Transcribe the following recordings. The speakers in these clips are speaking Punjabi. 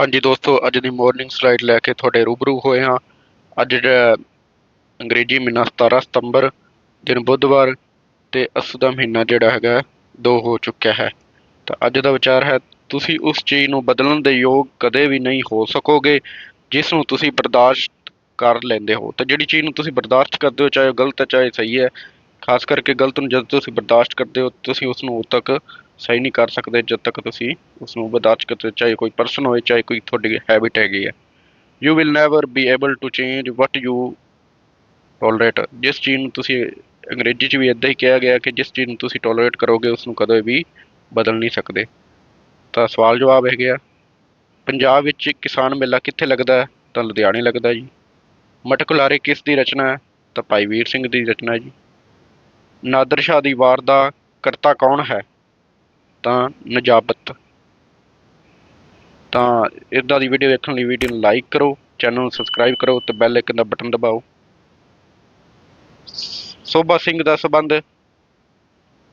ਹਾਂਜੀ ਦੋਸਤੋ, ਅੱਜ ਦੀ ਮਾਰਨਿੰਗ ਸਲਾਈਡ ਲੈ ਕੇ ਤੁਹਾਡੇ ਰੂਬਰੂ ਹੋਏ ਹਾਂ। ਅੱਜ ਜਿਹੜਾ ਅੰਗਰੇਜ਼ੀ ਮਹੀਨਾ 17 ਸਤੰਬਰ, ਦਿਨ ਬੁੱਧਵਾਰ ਤੇ ਅਸੂ ਦਾ ਮਹੀਨਾ ਜਿਹੜਾ ਹੈਗਾ, ਦੋ ਹੋ ਚੁੱਕਿਆ ਹੈ। ਤਾਂ ਅੱਜ ਦਾ ਵਿਚਾਰ ਹੈ, ਤੁਸੀਂ ਉਸ ਚੀਜ਼ ਨੂੰ ਬਦਲਣ ਦੇ ਯੋਗ ਕਦੇ ਵੀ ਨਹੀਂ ਹੋ ਸਕੋਗੇ, ਜਿਸ ਨੂੰ ਤੁਸੀਂ ਬਰਦਾਸ਼ਤ ਕਰ ਲੈਂਦੇ ਹੋ। ਤਾਂ ਜਿਹੜੀ ਚੀਜ਼ ਨੂੰ ਤੁਸੀਂ ਬਰਦਾਸ਼ਤ ਕਰਦੇ ਹੋ, ਚਾਹੇ ਉਹ ਗਲਤ ਹੈ, ਚਾਹੇ ਸਹੀ ਹੈ ਖਾਸ ਕਰਕੇ ਗਲਤ ਨੂੰ ਜਦ ਤੁਸੀਂ ਬਰਦਾਸ਼ਤ ਕਰਦੇ ਹੋ, ਤੁਸੀਂ ਉਸ ਨੂੰ ਉਦੋਂ ਤੱਕ ਸਹੀ ਨਹੀਂ ਕਰ ਸਕਦੇ, ਜਦ ਤੱਕ ਤੁਸੀਂ ਉਸ ਨੂੰ ਬਰਦਾਸ਼ਤ ਕਰਦੇ ਚਾਹੇ ਕੋਈ ਪਰਸਨ ਹੋਏ ਚਾਹੇ ਕੋਈ ਤੁਹਾਡੀ ਹੈਬਿਟ ਹੈਗੀ ਹੈ। You will never be able to change what you tolerate ਜਿਸ ਚੀਜ਼ ਨੂੰ ਤੁਸੀਂ ਅੰਗਰੇਜ਼ੀ 'ਚ ਵੀ ਇਦਾਂ ਹੀ ਕਿਹਾ ਗਿਆ ਕਿ ਜਿਸ ਚੀਜ਼ ਨੂੰ ਤੁਸੀਂ ਟੋਲਰੇਟ ਕਰੋਗੇ ਉਸ ਨੂੰ ਕਦੇ ਵੀ ਬਦਲ ਨਹੀਂ ਸਕਦੇ। ਤਾਂ ਸਵਾਲ ਜਵਾਬ ਹੈਗੇ ਆ। ਪੰਜਾਬ ਵਿੱਚ ਕਿਸਾਨ ਮੇਲਾ ਕਿੱਥੇ ਲੱਗਦਾ ਹੈ? ਤਾਂ ਲੁਧਿਆਣੇ ਲੱਗਦਾ ਜੀ। ਮਟਕੁਲਾਰੇ ਕਿਸ ਦੀ ਰਚਨਾ ਹੈ? ਤਾਂ ਭਾਈ ਵੀਰ ਸਿੰਘ ਦੀ ਰਚਨਾ ਜੀ। ਨਾਦਰ ਸ਼ਾਹ ਦੀ ਵਾਰ ਦਾ ਕਰਤਾ ਕੌਣ ਹੈ? ਤਾਂ ਨਜਾਬਤ। ਤਾਂ ਇਦਾਂ ਦੀ ਵੀਡੀਓ ਦੇਖਣ ਲਈ ਵੀਡੀਓ ਨੂੰ ਲਾਈਕ ਕਰੋ ਚੈਨਲ ਨੂੰ ਸਬਸਕ੍ਰਾਈਬ ਕਰੋ ਤੇ ਬੈਲ ਆਈਕਨ ਦਾ ਬਟਨ ਦਬਾਓ। ਸੋਭਾ ਸਿੰਘ ਦਾ ਸਬੰਧ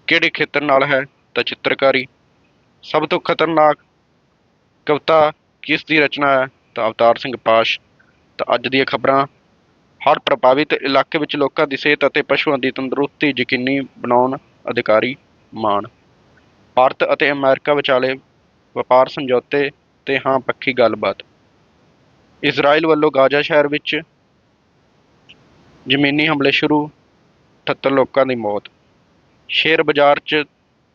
ਕਿਹੜੇ ਖੇਤਰ ਨਾਲ ਹੈ? ਤਾਂ ਚਿੱਤਰਕਾਰੀ। ਸਭ ਤੋਂ ਖਤਰਨਾਕ ਕਵਿਤਾ ਕਿਸ ਦੀ ਰਚਨਾ ਹੈ? ਤਾਂ ਅਵਤਾਰ ਸਿੰਘ ਪਾਸ਼। ਤਾਂ ਅੱਜ ਦੀਆਂ ਖਬਰਾਂ ਹੜ੍ਹ ਪ੍ਰਭਾਵਿਤ ਇਲਾਕੇ ਵਿੱਚ ਲੋਕਾਂ ਦੀ ਸਿਹਤ ਅਤੇ ਪਸ਼ੂਆਂ ਦੀ ਤੰਦਰੁਸਤੀ ਯਕੀਨੀ ਬਣਾਉਣ ਅਧਿਕਾਰੀ ਮਾਨ ਭਾਰਤ ਅਤੇ ਅਮਰੀਕਾ ਵਿਚਾਲੇ ਵਪਾਰ ਸਮਝੌਤੇ ਤੇ ਹਾਂ ਪੱਖੀ ਗੱਲਬਾਤ। ਇਜ਼ਰਾਈਲ ਵੱਲੋਂ ਗਾਜ਼ਾ ਸ਼ਹਿਰ ਵਿੱਚ ਜ਼ਮੀਨੀ ਹਮਲੇ ਸ਼ੁਰੂ 78 ਲੋਕਾਂ ਦੀ ਮੌਤ। ਸ਼ੇਅਰ ਬਾਜ਼ਾਰ 'ਚ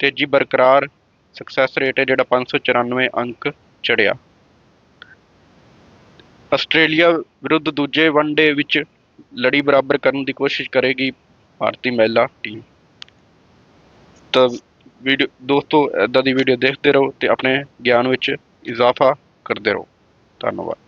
ਤੇਜ਼ੀ ਬਰਕਰਾਰ ਸਕਸੈਸ ਰੇਟ ਹੈ ਜਿਹੜਾ 594 ਅੰਕ ਚੜਿਆ ਆਸਟ੍ਰੇਲੀਆ ਵਿਰੁੱਧ ਦੂਜੇ ਵਨਡੇ ਵਿੱਚ ਲੜੀ ਬਰਾਬਰ ਕਰਨ ਦੀ ਕੋਸ਼ਿਸ਼ ਕਰੇਗੀ ਭਾਰਤੀ ਮਹਿਲਾ ਟੀਮ ਤਾਂ ਵੀਡੀਓ ਦੋਸਤੋ ਇਦਾਂ ਦੀ ਵੀਡੀਓ ਦੇਖਦੇ ਰਹੋ ਤੇ ਆਪਣੇ ਗਿਆਨ ਵਿੱਚ ਇਜ਼ਾਫਾ ਕਰਦੇ ਰਹੋ। ਧੰਨਵਾਦ।